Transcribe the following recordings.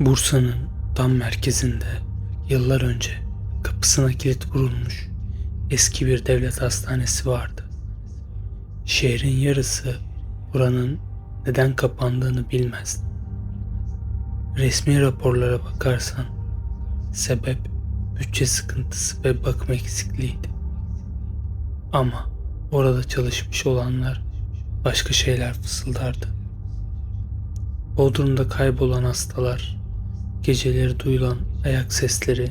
Bursa'nın tam merkezinde yıllar önce kapısına kilit vurulmuş eski bir devlet hastanesi vardı. Şehrin yarısı buranın neden kapandığını bilmezdi. Resmi raporlara bakarsan sebep bütçe sıkıntısı ve bakım eksikliğiydi. Ama orada çalışmış olanlar başka şeyler fısıldardı. Bodrum'da kaybolan hastalar, geceleri duyulan ayak sesleri,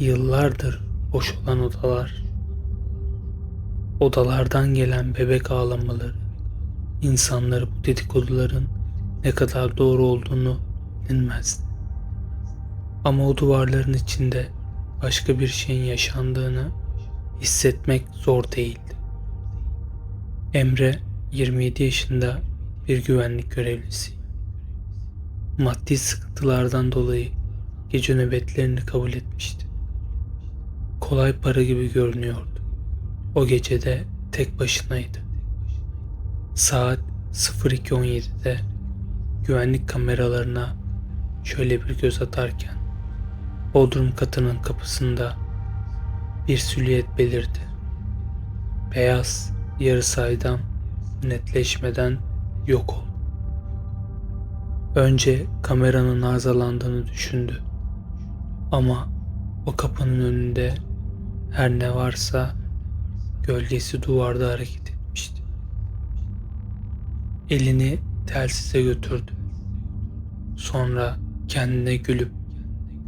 yıllardır boş olan odalar, odalardan gelen bebek ağlamaları, insanları bu dedikoduların ne kadar doğru olduğunu bilinmezdi. Ama o duvarların içinde başka bir şeyin yaşandığını hissetmek zor değildi. Emre 27 yaşında bir güvenlik görevlisi. Maddi sıkıntılardan dolayı gece nöbetlerini kabul etmişti. Kolay para gibi görünüyordu. O gecede tek başınaydı. Saat 02.17'de güvenlik kameralarına şöyle bir göz atarken Bodrum katının kapısında bir silüet belirdi. Beyaz, yarı saydam, netleşmeden yok oldu. Önce kameranın arızalandığını düşündü. Ama o kapının önünde her ne varsa gölgesi duvarda hareket etmişti. Elini telsize götürdü. Sonra kendine gülüp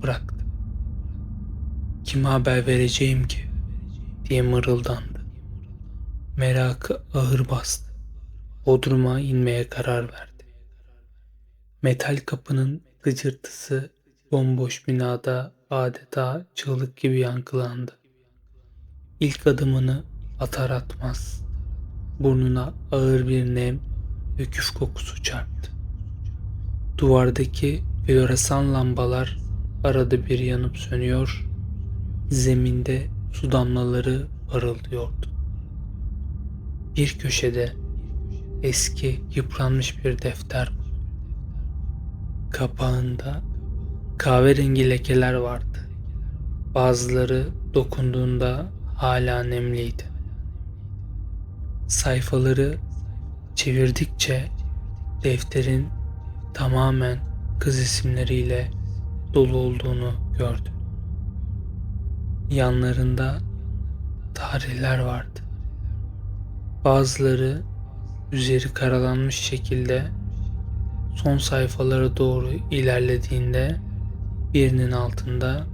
bıraktı. Kime haber vereceğim ki diye mırıldandı. Merakı ağır bastı. Bodrum'a inmeye karar verdi. Metal kapının gıcırtısı bomboş binada adeta çığlık gibi yankılandı. İlk adımını atar atmaz burnuna ağır bir nem ve küf kokusu çarptı. Duvardaki floresan lambalar arada bir yanıp sönüyor, zeminde su damlaları parıldıyordu. Bir köşede eski yıpranmış bir defter. Kapağında kahverengi lekeler vardı. Bazıları dokunduğunda hala nemliydi. Sayfaları çevirdikçe defterin tamamen kız isimleriyle dolu olduğunu gördü. Yanlarında tarihler vardı. Bazıları üzeri karalanmış şekilde son sayfalara doğru ilerlediğinde birinin altında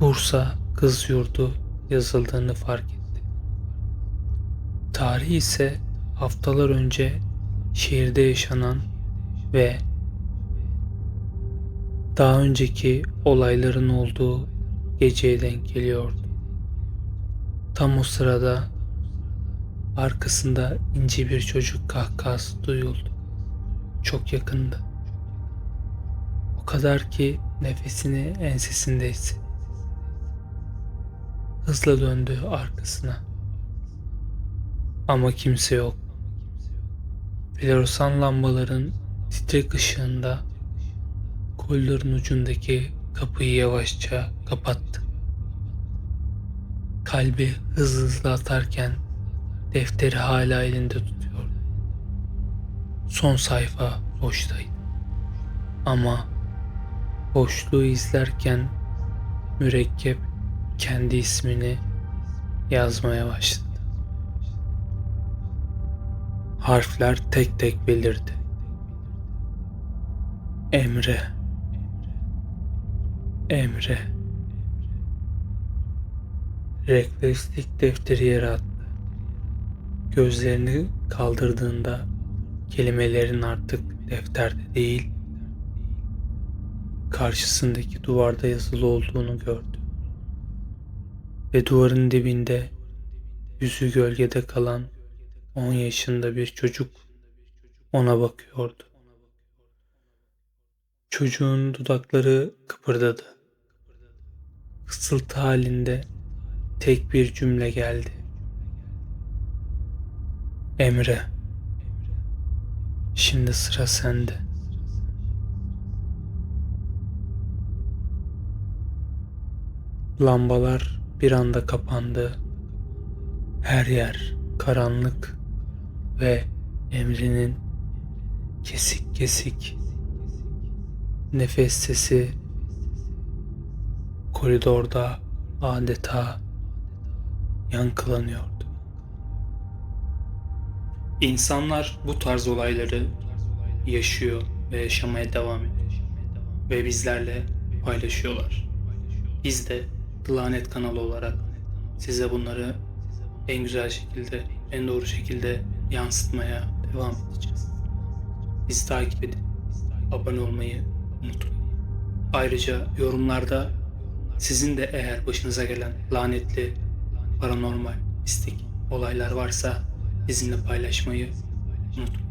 Bursa Kız Yurdu yazıldığını fark etti. Tarih ise haftalar önce şehirde yaşanan ve daha önceki olayların olduğu geceye denk geliyordu. Tam o sırada arkasında ince bir çocuk kahkahası duyuldu. Çok yakındı. O kadar ki nefesini ensesinde hissetti. Hızla döndü arkasına. Ama kimse yok. Floresan lambaların titrek ışığında koridorun ucundaki kapıyı yavaşça kapattı. Kalbi hızlı hızlı atarken defteri hala elinde tutuyordu. Son sayfa boştaydı. Ama boşluğu izlerken mürekkep kendi ismini yazmaya başladı. Harfler tek tek belirdi. Emre Emre Reflekslik defteri yere attı. Gözlerini kaldırdığında kelimelerin artık defterde değil, karşısındaki duvarda yazılı olduğunu gördü. Ve duvarın dibinde yüzü gölgede kalan 10 yaşında bir çocuk ona bakıyordu. Çocuğun dudakları kıpırdadı. Fısıltı halinde tek bir cümle geldi. Emre, Şimdi sıra sende. Lambalar bir anda kapandı. Her yer karanlık ve Emre'nin kesik kesik nefes sesi koridorda adeta yankılanıyor. İnsanlar bu tarz olayları yaşıyor ve yaşamaya devam ediyor. Ve bizlerle paylaşıyorlar. Biz de The Lanet kanalı olarak size bunları en güzel şekilde, en doğru şekilde yansıtmaya devam edeceğiz. Bizi takip edin. Abone olmayı unutmayın. Ayrıca yorumlarda sizin de eğer başınıza gelen lanetli, paranormal, mistik olaylar varsa bizimle paylaşmayı unutmayın.